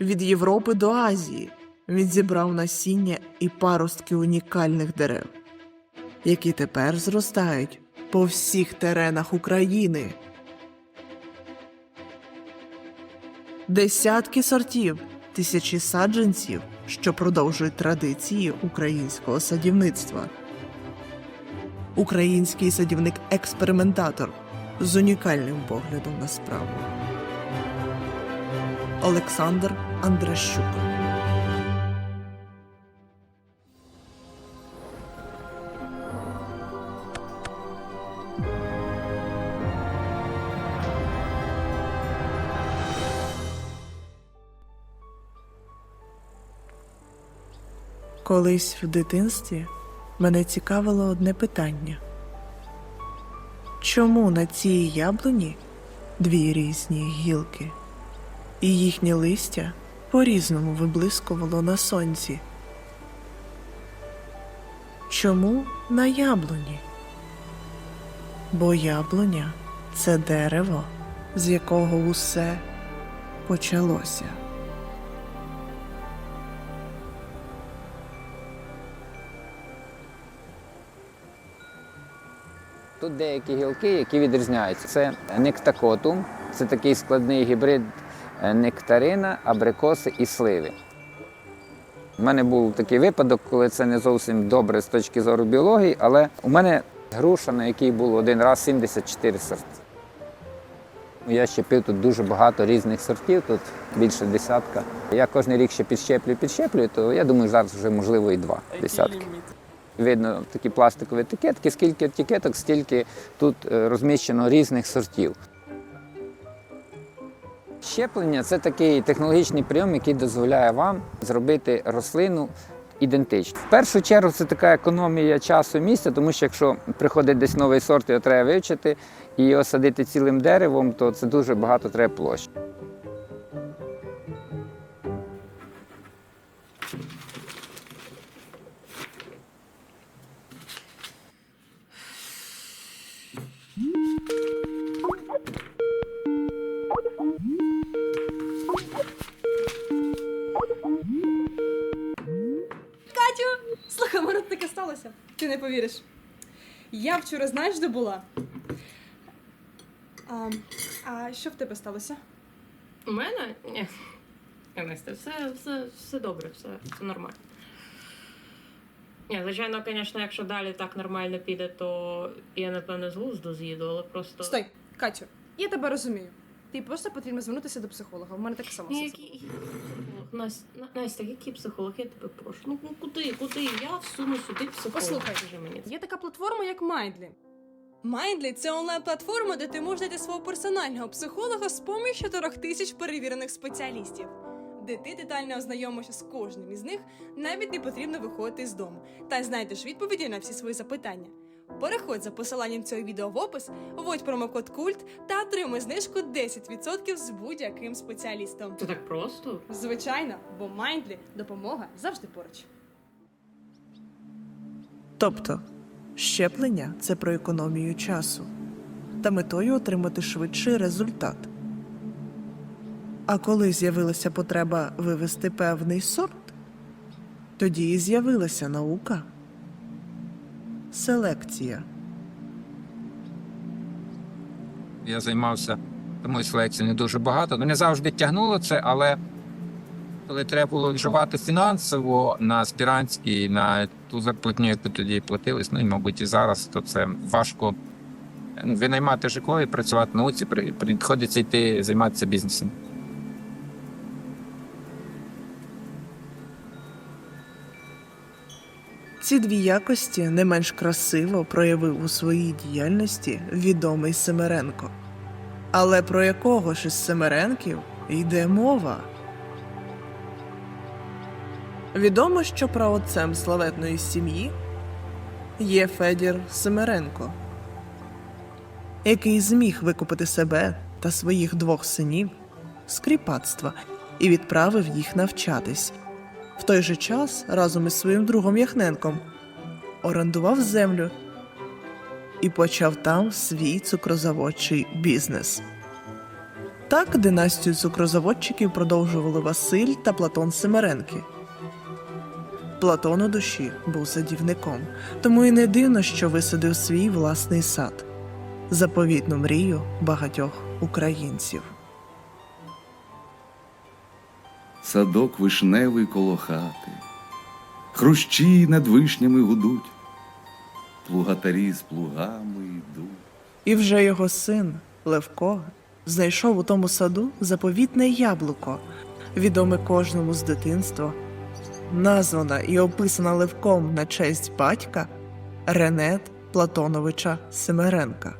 Від Європи до Азії він зібрав насіння і паростки унікальних дерев, які тепер зростають по всіх теренах України. Десятки сортів, тисячі саджанців, що продовжують традиції українського садівництва. Український садівник-експериментатор з унікальним поглядом на справу. Олександр Андращук. Колись в дитинстві мене цікавило одне питання. Чому на цій яблуні дві різні гілки, і їхнє листя по-різному виблискувало на сонці? Чому на яблуні? Бо яблуня це дерево, з якого усе почалося. Тут деякі гілки, які відрізняються. Це нектакотум, це такий складний гібрид нектарина, абрикоси і сливи. У мене був такий випадок, коли це не зовсім добре з точки зору біології, але у мене груша, на якій було один раз 74 сорти. Я щепив тут дуже багато різних сортів, тут більше десятка. Я кожен рік ще підщеплюю, підщеплюю, то я думаю, зараз вже можливо і два десятки. Видно такі пластикові етикетки, скільки етикеток, стільки тут е, розміщено різних сортів. Щеплення це такий технологічний прийом, який дозволяє вам зробити рослину ідентичну. В першу чергу це така економія часу і місця, тому що якщо приходить десь новий сорт, його треба вивчити і його садити цілим деревом, то це дуже багато треба площі. Слухай, мене таке сталося. Ти не повіриш. Я вчора знаєш, де була? А, а що в тебе сталося? У мене? Ні. Настя, все, все, все добре, все, все нормально. Ні, звичайно, звісно, якщо далі так нормально піде, то я напевно з глузду з'їду, але просто. Стой, Катю, я тебе розумію. Ти просто потрібно звернутися до психолога. У мене так само. Ні, все Настя, На- Настя, який психолог, я тебе прошу. Ну, ну куди, куди? Я всуну сюди психолога. Послухай. Скажи мені. Є така платформа, як Mindly. Mindly – це онлайн-платформа, де ти можеш знайти свого персонального психолога з поміж 4 тисяч перевірених спеціалістів. Де ти детально ознайомишся з кожним із них, навіть не потрібно виходити з дому, та знайдеш відповіді на всі свої запитання. Переходь за посиланням цього відео в опис, вводь промокод культ та отримай знижку 10% з будь-яким спеціалістом. Це так просто? Звичайно, бо Mindly – допомога завжди поруч. Тобто, щеплення це про економію часу та метою отримати швидший результат. А коли з'явилася потреба вивести певний сорт, тоді і з'явилася наука. Селекція. Я займався тому селекцією не дуже багато. Ну, не завжди тягнуло це, але коли треба було вживати фінансово на аспірантській, на ту зарплатню, яку тоді платились, ну і, мабуть, і зараз, то це важко ну, винаймати житло і працювати в науці, при- приходиться йти займатися бізнесом. Ці дві якості не менш красиво проявив у своїй діяльності відомий Семеренко. Але про якого ж із Семеренків йде мова? Відомо, що праотцем славетної сім'ї є Федір Семеренко, який зміг викупити себе та своїх двох синів з кріпацтва і відправив їх навчатись. В той же час разом із своїм другом Яхненком орендував землю і почав там свій цукрозаводчий бізнес. Так династію цукрозаводчиків продовжували Василь та Платон Семеренки. Платон у душі був садівником, тому і не дивно, що висадив свій власний сад заповітну мрію багатьох українців. Садок вишневий коло хати, хрущі над вишнями гудуть, плугатарі з плугами йдуть. І вже його син Левко знайшов у тому саду заповітне яблуко, відоме кожному з дитинства, названа і описана Левком на честь батька Ренет Платоновича Семеренка.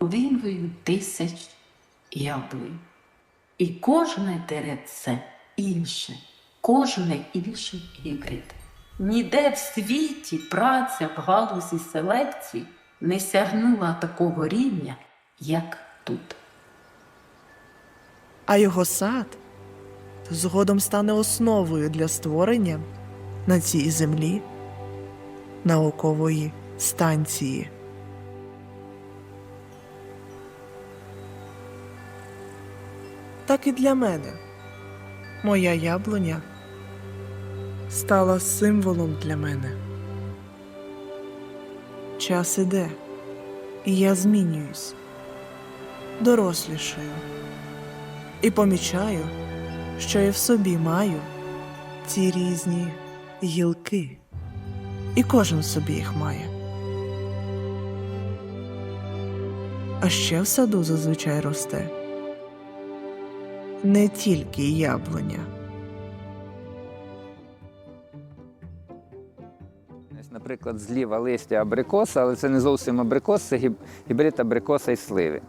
винвою тисяч яблунь. І кожне деревце інше, кожне інший гібрид. Ніде в світі праця в галузі селекції не сягнула такого рівня, як тут. А його сад згодом стане основою для створення на цій землі наукової станції. Так і для мене моя яблуня стала символом для мене. Час іде, і я змінююсь, дорослішаю і помічаю, що я в собі маю ці різні гілки, і кожен собі їх має. А ще в саду зазвичай росте не тільки яблуня. Наприклад, зліва листя абрикоса, але це не зовсім абрикос, це гібрид абрикоса і сливи.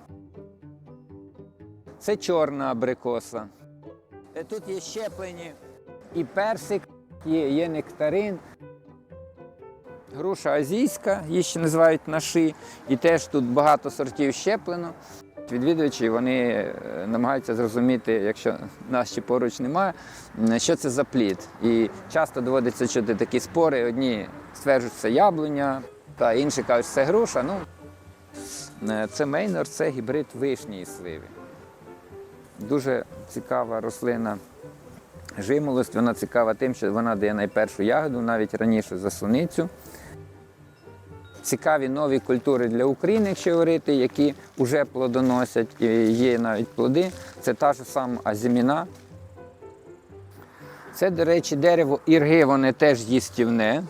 Це чорна абрикоса. Е, Тут є щеплені і персик, є, є нектарин. Груша азійська, її ще називають наши, і теж тут багато сортів щеплено. Відвідувачі вони е, намагаються зрозуміти, якщо нас ще поруч немає, що це за плід. І часто доводиться чути такі спори. Одні стверджують, що це яблуня, та інші кажуть, що це груша. Ну, е, це мейнор, це гібрид вишні і сливи. Дуже цікава рослина. Жимолость, вона цікава тим, що вона дає найпершу ягоду, навіть раніше за суницю. Цікаві нові культури для України, якщо говорити, які вже плодоносять, і є навіть плоди. Це та ж сама азіміна. Це, до речі, дерево ірги, воно теж їстівне.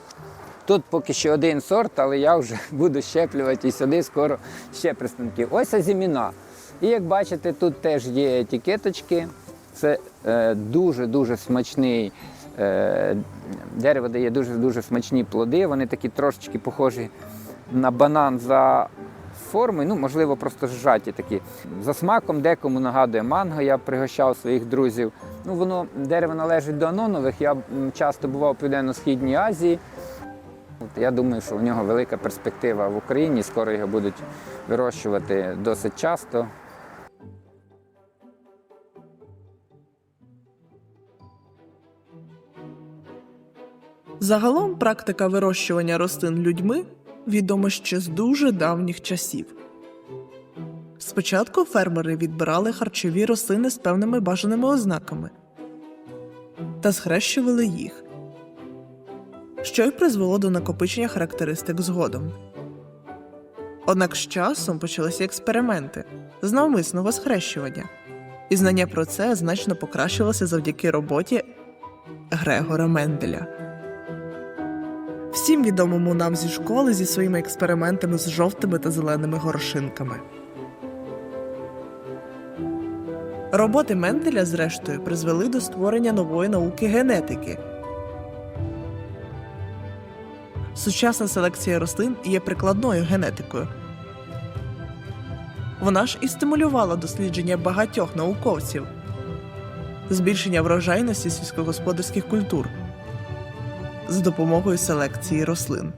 Тут поки що один сорт, але я вже буду щеплювати і сюди скоро ще представників. Ось азіміна. І як бачите, тут теж є етикеточки. Це е, дуже-дуже смачний е, дерево дає дуже-дуже смачні плоди. Вони такі трошечки похожі на банан за формою, ну, можливо, просто зжаті такі. За смаком декому нагадує манго, я пригощав своїх друзів. Ну, воно дерево належить до анонових. Я часто бував у Південно-Східній Азії. От Я думаю, що у нього велика перспектива в Україні. Скоро його будуть вирощувати досить часто. Загалом практика вирощування рослин людьми відома ще з дуже давніх часів. Спочатку фермери відбирали харчові рослини з певними бажаними ознаками та схрещували їх, що й призвело до накопичення характеристик згодом. Однак з часом почалися експерименти з навмисного схрещування, і знання про це значно покращилося завдяки роботі Грегора Менделя. Всім відомому нам зі школи зі своїми експериментами з жовтими та зеленими горошинками. Роботи Менделя, зрештою, призвели до створення нової науки генетики. Сучасна селекція рослин є прикладною генетикою. Вона ж і стимулювала дослідження багатьох науковців, збільшення врожайності сільськогосподарських культур з допомогою селекції рослин.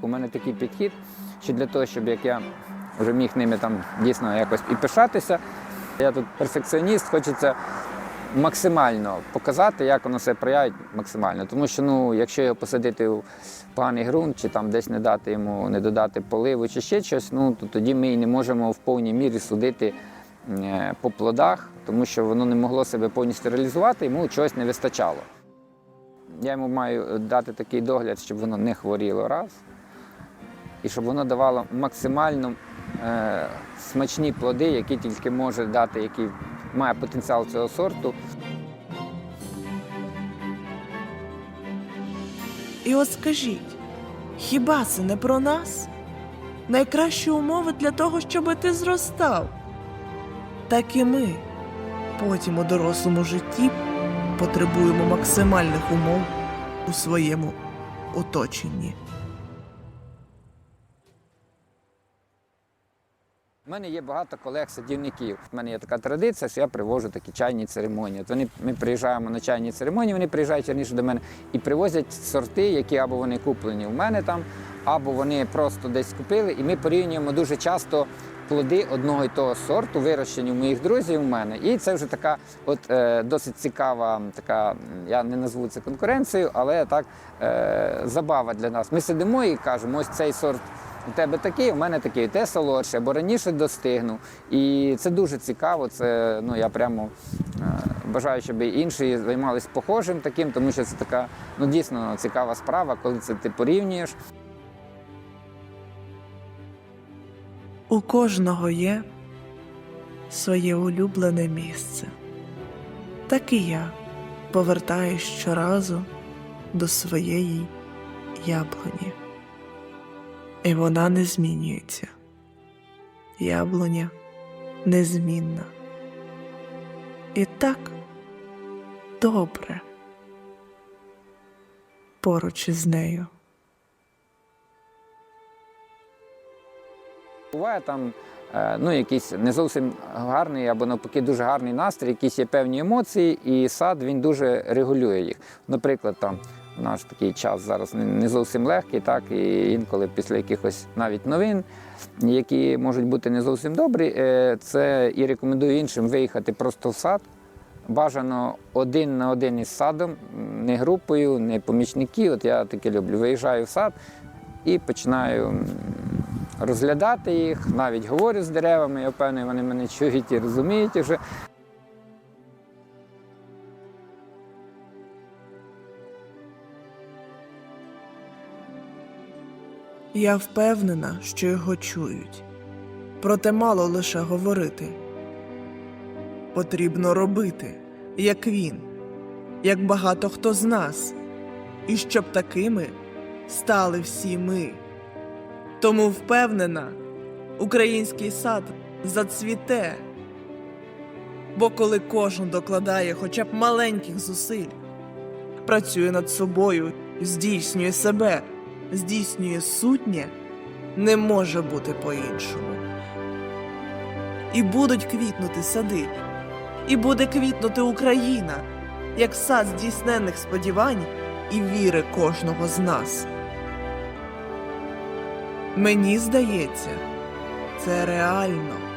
У мене такий підхід, що для того, щоб як я вже міг ними там дійсно якось і пишатися, я тут перфекціоніст, хочеться максимально показати, як воно себе проявить максимально. Тому що ну, якщо його посадити в поганий ґрунт, чи там десь не дати йому, не додати поливу, чи ще щось, ну то тоді ми і не можемо в повній мірі судити по плодах, тому що воно не могло себе повністю реалізувати, йому чогось не вистачало. Я йому маю дати такий догляд, щоб воно не хворіло раз, і щоб воно давало максимально е, смачні плоди, які тільки може дати, які має потенціал цього сорту. І от скажіть, хіба це не про нас? Найкращі умови для того, щоб ти зростав. Так і ми потім у дорослому житті потребуємо максимальних умов у своєму оточенні. У мене є багато колег-садівників. У мене є така традиція, що я привожу такі чайні церемонії. От вони, ми приїжджаємо на чайні церемонії, вони приїжджають раніше до мене і привозять сорти, які або вони куплені у мене там, або вони просто десь купили. І ми порівнюємо дуже часто плоди одного і того сорту, вирощені у моїх друзів у мене. І це вже така от е, досить цікава, така, я не назву це конкуренцією, але так е, забава для нас. Ми сидимо і кажемо, ось цей сорт. У тебе такий, у мене такий, те солодше, або раніше достигнув. І це дуже цікаво. Це ну я прямо е, бажаю, щоб інші займалися похожим таким, тому що це така ну дійсно цікава справа, коли це ти порівнюєш. У кожного є своє улюблене місце. Так і я повертаюсь щоразу до своєї яблуні. І вона не змінюється. Яблуня незмінна. І так добре поруч із нею. Буває там е, ну, якийсь не зовсім гарний або навпаки дуже гарний настрій, якісь є певні емоції, і сад він дуже регулює їх. Наприклад, там наш такий час зараз не- зовсім легкий, так і інколи після якихось навіть новин, які можуть бути не зовсім добрі, е, це і рекомендую іншим виїхати просто в сад. Бажано один на один із садом, не групою, не помічники. От я таке люблю. Виїжджаю в сад і починаю розглядати їх, навіть говорю з деревами, я впевнений, вони мене чують і розуміють вже. Я впевнена, що його чують. Проте мало лише говорити. Потрібно робити, як він, як багато хто з нас, і щоб такими стали всі ми. Тому впевнена, український сад зацвіте. Бо коли кожен докладає хоча б маленьких зусиль, працює над собою, здійснює себе, здійснює сутнє, не може бути по-іншому. І будуть квітнути сади, і буде квітнути Україна, як сад здійсненних сподівань і віри кожного з нас. Мені здається, це реально.